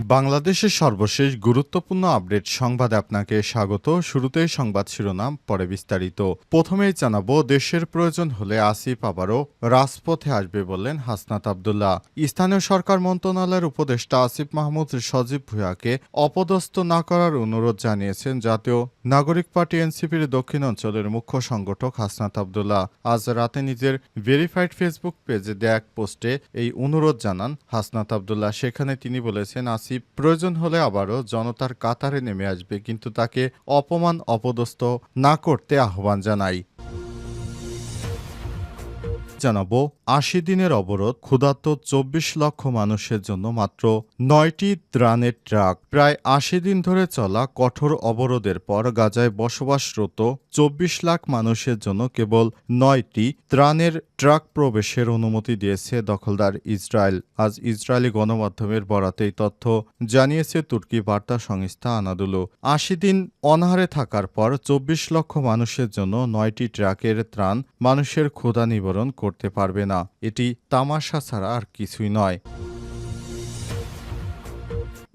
বাংলাদেশের সর্বশেষ গুরুত্বপূর্ণ আপডেট সংবাদে আপনাকে স্বাগত। শুরুতেই সংবাদ শিরোনাম, পরে বিস্তারিত। প্রথমেই জানাব, দেশের প্রয়োজন হলে আসিফ আবারও রাজপথে আসবে বললেন হাসনাত আবদুল্লাহ। স্থানীয় সরকার মন্ত্রণালয়ের উপদেষ্টা আসিফ মাহমুদ সজীব ভুঁইয়াকে অপদস্থ না করার অনুরোধ জানিয়েছেন জাতীয় নাগরিক পার্টি এনসিপির দক্ষিণ অঞ্চলের মুখ্য সংগঠক হাসনাত আবদুল্লাহ। আজ রাতে নিজের ভেরিফাইড ফেসবুক পেজে দেয়া এক পোস্টে এই অনুরোধ জানান হাসনাত আবদুল্লাহ। সেখানে তিনি বলেছেন আসিফ প্রয়োজন হলে আবারও জনতার কাতারে নেমে আসবে, কিন্তু তাকে অপমান, অপদস্থ না করতে আহ্বান জানাই। জানাব আশি দিনের অবরোধ ক্ষুধার্ত চব্বিশ লক্ষ মানুষের জন্য মাত্র নয়টি ত্রাণের ট্রাক। প্রায় আশি দিন ধরে চলা কঠোর অবরোধের পর গাজায় বসবাসরত চব্বিশ লাখ মানুষের জন্য কেবল নয়টি ত্রাণের ট্রাক প্রবেশের অনুমতি দিয়েছে দখলদার ইসরায়েল। আজ ইসরায়েলি গণমাধ্যমের বরাতেই তথ্য জানিয়েছে তুর্কি বার্তা সংস্থা আনাদুলো। আশি দিন অনাহারে থাকার পর চব্বিশ লক্ষ মানুষের জন্য নয়টি ট্রাকের ত্রাণ মানুষের ক্ষুধা নিবারণ করতে পারবে না। এটি তামাশা ছাড়া আর কিছুই নয়।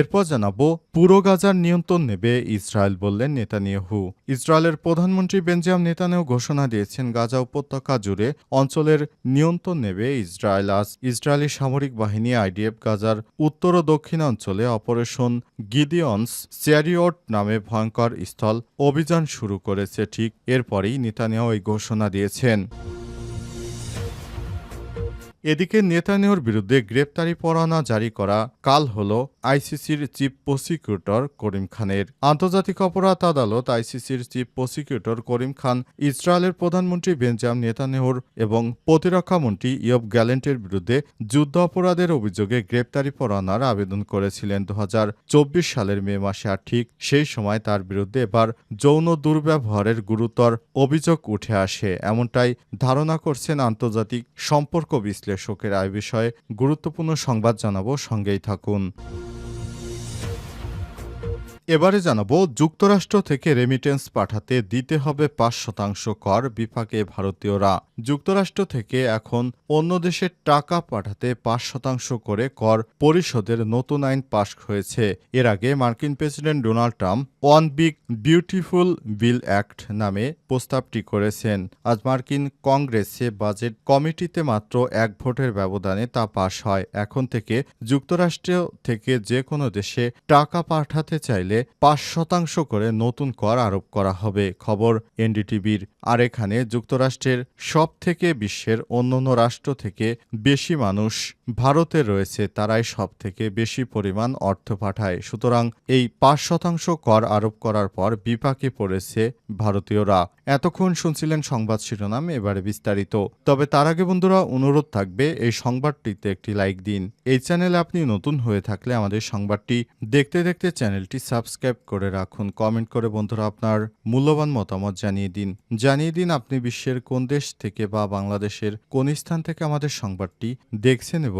এরপর জানাব, পুরো গাজার নিয়ন্ত্রণ নেবে ইসরায়েল বললেন নেতানিয়াহু। ইসরায়েলের প্রধানমন্ত্রী বেঞ্জাম নেতানিয়াহু ঘোষণা দিয়েছেন, গাজা উপত্যকা জুড়ে অঞ্চলের নিয়ন্ত্রণ নেবে ইসরায়েল। আজ ইসরায়েলি সামরিক বাহিনী আইডিএফ গাজার উত্তর ও দক্ষিণাঞ্চলে অপারেশন গিদিয়ন্স চ্যারিয়ট নামে ভয়ঙ্কর স্থল অভিযান শুরু করেছে। ঠিক এরপরেই নেতানিয়াহু এই ঘোষণা দিয়েছেন। এদিকে নেতানিয়র বিরুদ্ধে গ্রেপ্তারি পরোয়ানা জারি করা কাল হল আইসিসির চিফ প্রসিকিউটর করিম খানের। আন্তর্জাতিক অপরাধ আদালত আইসিসির চিফ প্রসিকিউটর করিম খান, ইসরায়েলের প্রধানমন্ত্রী বেঞ্জাম নেতানেহর এবং প্রতিরক্ষা মন্ত্রী ইয়ব গ্যালেন্টের বিরুদ্ধে যুদ্ধ অপরাধের অভিযোগে গ্রেপ্তারি পরোয়ানার আবেদন করেছিলেন দু হাজার চব্বিশ সালের মে মাসে, আর ঠিক সেই সময় তার বিরুদ্ধে এবার যৌন দুর্ব্যবহারের গুরুতর অভিযোগ উঠে আসে। এমনটাই ধারণা করছেন আন্তর্জাতিক সম্পর্ক বিশ্লেষকের। আয় বিষয়ে গুরুত্বপূর্ণ সংবাদ জানাব, সঙ্গেই থাকুন। এবারে জানাব, যুক্তরাষ্ট্র থেকে রেমিটেন্স পাঠাতে দিতে হবে পাঁচ শতাংশ কর বিপাকে ভারতীয়রা। যুক্তরাষ্ট্র থেকে এখন অন্য দেশের টাকা পাঠাতে পাঁচ শতাংশ করে কর পরিষদের নতুন আইন পাশ হয়েছে। এর আগে মার্কিন president Donald Trump one big beautiful bill act নামে প্রস্তাবটি করেছেন। আজ মার্কিন কংগ্রেসে বাজেট কমিটিতে মাত্র এক ভোটের ব্যবধানে তা পাশ হয়। এখন থেকে যুক্তরাষ্ট্র থেকে যে কোনো দেশে টাকা পাঠাতে চাইলে পাঁচ শতাংশ করে নতুন কর আরোপ করা হবে। খবর এনডিটিভির। আর এখানে যুক্তরাষ্ট্রের সব থেকে বিশ্বের অন্যান্য রাষ্ট্র থেকে বেশি মানুষ ভারতে রয়েছে তারাই সব থেকে বেশি পরিমাণ অর্থ পাঠায়। সুতরাং এই পাঁচ শতাংশ কর আরোপ করার পর বিপাকে পড়েছে ভারতীয়রা। এতক্ষণ শুনছিলেন সংবাদ শিরোনাম, এবারে বিস্তারিত। তবে তার আগে বন্ধুরা, অনুরোধ থাকবে এই সংবাদটিতে একটি লাইক দিন। এই চ্যানেলে আপনি নতুন হয়ে থাকলে আমাদের সংবাদটি দেখতে দেখতে চ্যানেলটি সাবস্ক্রাইব করে রাখুন। কমেন্ট করে বন্ধুরা আপনার মূল্যবান মতামত জানিয়ে দিন। জানিয়ে দিন আপনি বিশ্বের কোন দেশ থেকে বা বাংলাদেশের কোন স্থান থেকে আমাদের সংবাদটি দেখছেন এবং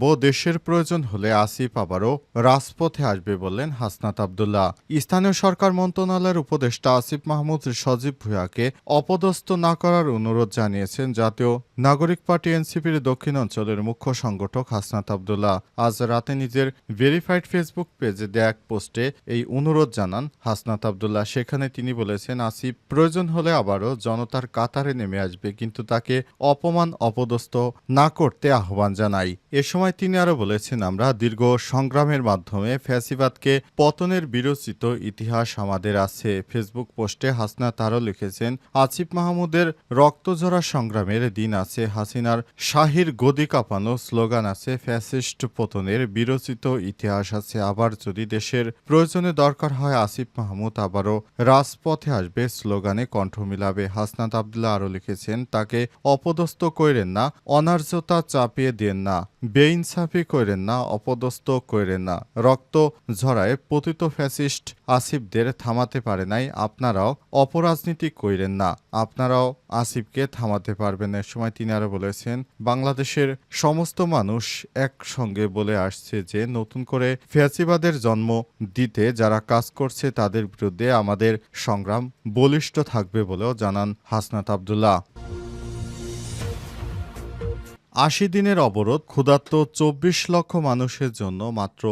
বো দেশের প্রয়োজন হলে আসিফ আবারও রাজপথে আসবে বললেন হাসনাত আবদুল্লাহ। স্থানীয় সরকার মন্ত্রণালয়ের উপদেষ্টা আসিফ মাহমুদ সজীব ভুঁইয়াকে অপদস্থ না করার অনুরোধ জানিয়েছেন জাতীয় নাগরিক পার্টি এনসিপির দক্ষিণ অঞ্চলের মুখ্য সংগঠক হাসনাত আবদুল্লাহ। আজ রাতে নিজের ভেরিফাইড ফেসবুক পেজে দেয়া এক পোস্টে এই অনুরোধ জানান হাসনাত আবদুল্লাহ। সেখানে তিনি বলেছেন, আসিফ প্রয়োজন হলে আবারও জনতার কাতারে নেমে আসবে, কিন্তু তাকে অপমান, অপদস্থ না করতে আহ্বান জানাই। এ সময় তিনি আরও বলেছেন, আমরা দীর্ঘ সংগ্রামের মাধ্যমে ফ্যাসিবাদকে পতনের বিরচিত ইতিহাস আমাদের আছে। ফেসবুক পোস্টে হাসনাত আরও লিখেছেন, আসিফ মাহমুদের রক্তঝরা সংগ্রামের দিন আছে। হাসিনার শাহির গদি কাঁপানো স্লোগান আছে, ফ্যাসিস্ট পতনের বিরচিত ইতিহাস আছে। আবার যদি দেশের প্রয়োজনে দরকার হয়, আসিফ মাহমুদ আবারও রাজপথে আসবে। স্লোগানে কণ্ঠ মিলাবে। হাসনাত আবদুল্লাহ আরও লিখেছেন, তাকে অপদস্থ কইরেন না, অনার্যতা চাপিয়ে দেন না। বেইন বেইনসাফি কইরেন না, অপদস্থ কইরেন না। রক্ত ঝরায় পতিত ফ্যাসিস্ট আসিফদের থামাতে পারে নাই। আপনারাও অপরাজনীতি কইরেন না। আপনারাও আসিফকে থামাতে পারবেন এ সময় তিনি আরও বলেছেন, বাংলাদেশের সমস্ত মানুষ একসঙ্গে বলে আসছে যে, নতুন করে ফ্যাসিবাদের জন্ম দিতে যারা কাজ করছে তাদের বিরুদ্ধে আমাদের সংগ্রাম বলিষ্ঠ থাকবে বলেও জানান হাসনাত আবদুল্লাহ। আশি দিনের অবরোধ ক্ষুধার্ত চব্বিশ লক্ষ মানুষের জন্য মাত্র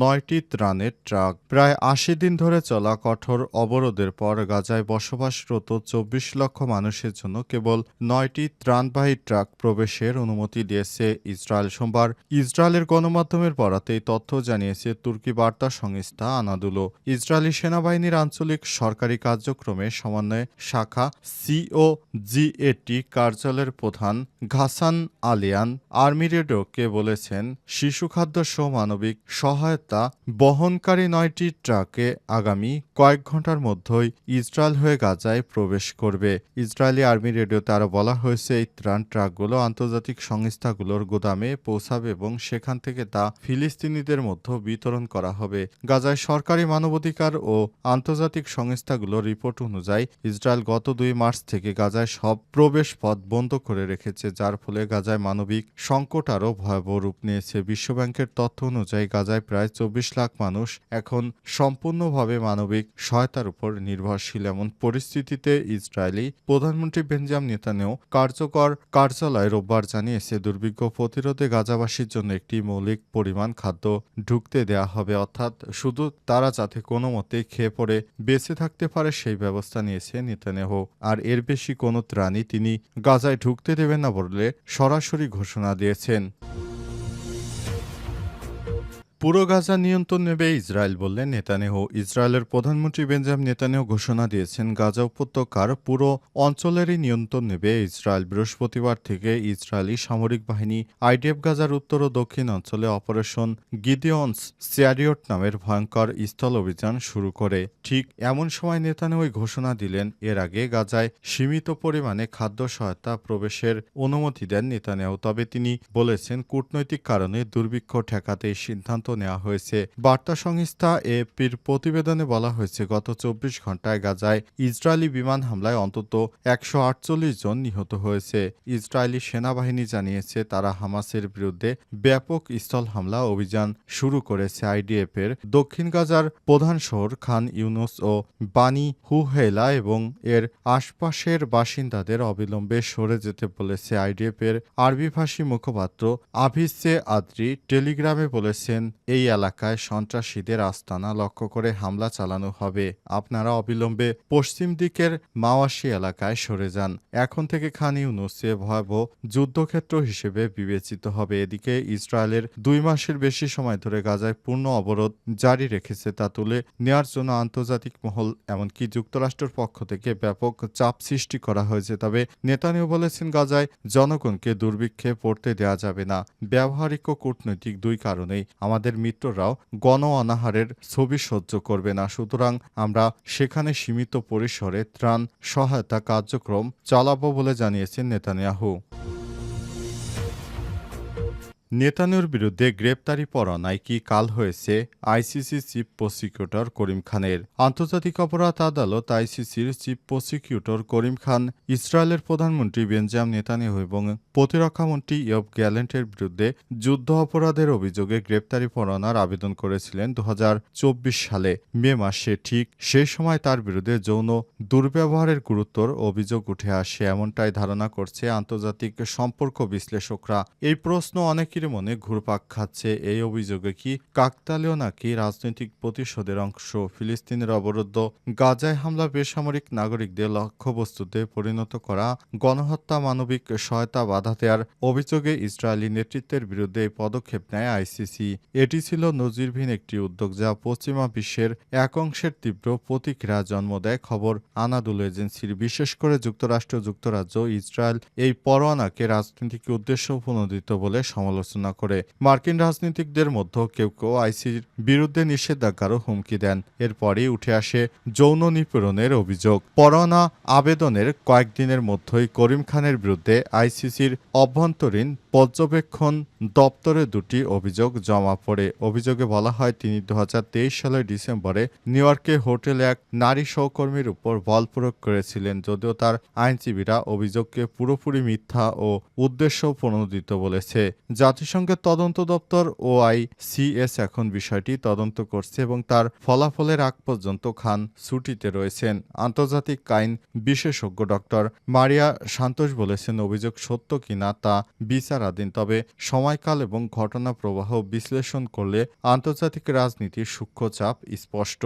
নয়টি ত্রাণের ট্রাক। প্রায় আশি দিন ধরে চলা কঠোর অবরোধের পর গাজায় বসবাসরত চব্বিশ লক্ষ মানুষের জন্য কেবল নয়টি ত্রাণবাহী ট্রাক প্রবেশের অনুমতি দিয়েছে ইসরায়েল। সোমবার ইসরায়েলের গণমাধ্যমের বরাতে এই তথ্য জানিয়েছে তুর্কি বার্তা সংস্থা আনাদুলো। ইসরায়েলি সেনাবাহিনীর আঞ্চলিক সরকারি কার্যক্রমে সমন্বয়ে শাখা সিও জিএটি কার্যালয়ের প্রধান ঘাসান আলিয়ান আর্মি রেডিওকে বলেছেন শিশু খাদ্য সহ মানবিক সহায়তা বহনকারী নয়টি ট্রাকে আগামী কয়েক ঘণ্টার মধ্যেই ইসরায়েল হয়ে গাজায় প্রবেশ করবে। ইসরায়েলি আর্মি রেডিওতে আরও বলা হয়েছে, এই ত্রাণ ট্রাকগুলো আন্তর্জাতিক সংস্থাগুলোর গোদামে পৌঁছাবে এবং সেখান থেকে তা ফিলিস্তিনিদের মধ্যে বিতরণ করা হবে। গাজায় সরকারি মানবাধিকার ও আন্তর্জাতিক সংস্থাগুলোর রিপোর্ট অনুযায়ী, ইসরায়েল গত দুই মার্চ থেকে গাজায় সব প্রবেশ পথ বন্ধ করে রেখেছে, যার ফলে গাজায় মানবিক সংকট আরও ভয়াবহ রূপ নিয়েছে। বিশ্বব্যাংকের তথ্য অনুযায়ী গাজায় প্রায় চব্বিশ লাখ মানুষ এখন সম্পূর্ণভাবে মানবিক সহায়তার উপর নির্ভরশীল। এমন পরিস্থিতিতে ইসরায়েলি প্রধানমন্ত্রী বেঞ্জাম নেতানেও কার্যকর কার্যালয় রোববার জানিয়েছে, দুর্ভিক্ষ প্রতিরোধে গাজাবাসীর জন্য একটি মৌলিক পরিমাণ খাদ্য ঢুকতে দেয়া হবে। অর্থাৎ শুধু তারা যাতে কোনো মতে খেয়ে পড়ে, বেঁচে থাকতে পারে সেই ব্যবস্থা নিয়েছে নেতানেহ আর এর বেশি কোনো ত্রাণই তিনি গাজায় ঢুকতে দেবেন না বললে সরাসরি ঘোষণা দিয়েছেন। পুরো গাজা নিয়ন্ত্রণ নেবে ইসরায়েল বললেন নেতানেহ। ইসরায়েলের প্রধানমন্ত্রী বেঞ্জাম নেতানেহু ঘোষণা দিয়েছেন, গাজা উপত্যকার পুরো অঞ্চলেরই নিয়ন্ত্রণ নেবে ইসরায়েল। বৃহস্পতিবার থেকে ইসরায়েলি সামরিক বাহিনী আইডিএফ গাজার উত্তর ও দক্ষিণ অঞ্চলে অপারেশন গিদিয়ন্স স্যারিয়ট নামের ভয়ঙ্কর স্থল অভিযান শুরু করে। ঠিক এমন সময় নেতানেহু ঘোষণা দিলেন, এর আগে গাজায় সীমিত পরিমাণে খাদ্য সহায়তা প্রবেশের অনুমতি দেন নেতানেহু। তবে তিনি বলেছেন, কূটনৈতিক কারণে দুর্ভিক্ষ ঠেকাতে সিদ্ধান্ত নেওয়া হয়েছে। বার্তা সংস্থা এপির প্রতিবেদনে বলা হয়েছে, গত চব্বিশ ঘন্টায় গাজায় ইসরায়েলি বিমান হামলায় অন্তত একশো আটচল্লিশ জন নিহত হয়েছে। ইসরায়েলি সেনাবাহিনী জানিয়েছে, তারা হামাসের বিরুদ্ধে ব্যাপক স্থল হামলা অভিযান শুরু করেছে আইডিএফ এর দক্ষিণ গাজার প্রধান শহর খান ইউনুস ও বানি হুহেলা এবং এর আশপাশের বাসিন্দাদের অবিলম্বে সরে যেতে বলেছে আইডিএফ এর আরবিভাষী মুখপাত্র আভিসে আদ্রি। টেলিগ্রামে বলেছেন এই এলাকায় সন্ত্রাসীদের আস্তানা লক্ষ্য করে হামলা চালানো হবে। আপনারা অবিলম্বে পশ্চিম দিকের মাওয়াশি এলাকায় সরে যান। এখন থেকে খান ইউনুসে ভয়াবহ যুদ্ধক্ষেত্র হিসেবে বিবেচিত হবে। এদিকে ইসরায়েলের দুই মাসের বেশি সময় ধরে গাজায় পূর্ণ অবরোধ জারি রেখেছে তা তুলে নেওয়ার জন্য আন্তর্জাতিক মহল, এমনকি যুক্তরাষ্ট্রের পক্ষ থেকে ব্যাপক চাপ সৃষ্টি করা হয়েছে। তবে নেতানিও বলেছেন, গাজায় জনগণকে দুর্ভিক্ষে পড়তে দেওয়া যাবে না। ব্যবহারিক ও কূটনৈতিক দুই কারণেই। আমাদের মিত্ররাও গণ অনাহারের ছবি সহ্য করবে না। সুতরাং আমরা সেখানে সীমিত পরিসরে ত্রাণ সহায়তা কার্যক্রম চালাবো বলে জানিয়েছেন নেতানিয়াহু। নেতানুর বিরুদ্ধে গ্রেপ্তারি পরোয়ানায় কি কাল হয়েছে আইসিসি চিফ প্রসিকিউটর করিম খানের। আন্তর্জাতিক অপরাধ আদালত আইসিসির চিফ প্রসিকিউটর করিম খান, ইসরায়েলের প্রধানমন্ত্রী বেঞ্জাম নেতানিয়াহু এবং প্রতিরক্ষামন্ত্রী ইয়ব গ্যালেন্টের বিরুদ্ধে যুদ্ধ অপরাধের অভিযোগে গ্রেপ্তারি পরোয়ানার আবেদন করেছিলেন দু হাজার চব্বিশ সালে। মে মাসে ঠিক সেই সময় তার বিরুদ্ধে যৌন দুর্ব্যবহারের গুরুত্বর অভিযোগ উঠে আসে, এমনটাই ধারণা করছে আন্তর্জাতিক সম্পর্ক বিশ্লেষকরা। এই প্রশ্ন অনেকের মনে ঘুরপাক খাচ্ছে এই অভিযোগে কি কাকতালীয় নাকি রাজনৈতিক প্রতিশোধের অংশ? ফিলিস্তিনের অবরুদ্ধ গাজায় হামলা বেসামরিক নাগরিকদের লক্ষ্যবস্তুতে পরিণত করা গণহত্যা মানবিক সহায়তা বাধা দেওয়ার অভিযোগে ইসরায়েলি নেতৃত্বের বিরুদ্ধে এই পদক্ষেপ নেয় আইসিসি। এটি ছিল নজিরবিহীন একটি উদ্যোগ যা পশ্চিমা বিশ্বের এক অংশের তীব্র প্রতিক্রিয়া জন্ম দেয়, খবর আনাদুল এজেন্সির। বিশেষ করে যুক্তরাষ্ট্র যুক্তরাজ্য, ইসরায়েল এই পরোয়ানাকে রাজনৈতিক উদ্দেশ্য প্রণোদিত বলে সমালোচনা সমালোচনা করে মার্কিন রাজনীতিকদের মধ্যে কেউ কেউ আইসির বিরুদ্ধে নিষেধাজ্ঞারও হুমকি দেন। এরপরই উঠে আসে যৌন নিপীড়নের অভিযোগ। পরোয়ানা আবেদনের কয়েকদিনের মধ্যেই করিম খানের বিরুদ্ধে আইসিসির অভ্যন্তরীণ পর্যবেক্ষণ দপ্তরে দুটি অভিযোগ জমা পড়ে। অভিযোগে বলা হয়, তিনি দু হাজার তেইশ সালের ডিসেম্বরে নিউ ইয়র্কে হোটেলে এক নারী সহকর্মীর উপর বল প্রয়োগ করেছিলেন। যদিও তার আইনজীবীরা অভিযোগকে পুরোপুরি মিথ্যা ও উদ্দেশ্য প্রণোদিত বলেছে জাতিসংঘের তদন্ত দপ্তর ও আইসিএস এখন বিষয়টি তদন্ত করছে এবং তার ফলাফলের আগ পর্যন্ত খান ছুটিতে রয়েছেন। আন্তর্জাতিক আইন বিশেষজ্ঞ ডক্টর মারিয়া সান্তোষ বলেছেন, অভিযোগ সত্য কিনা তা বিচারাধীন, তবে সময়কাল এবং ঘটনা প্রবাহ বিশ্লেষণ করলে আন্তর্জাতিক রাজনীতির সূক্ষ্ম চাপ স্পষ্ট।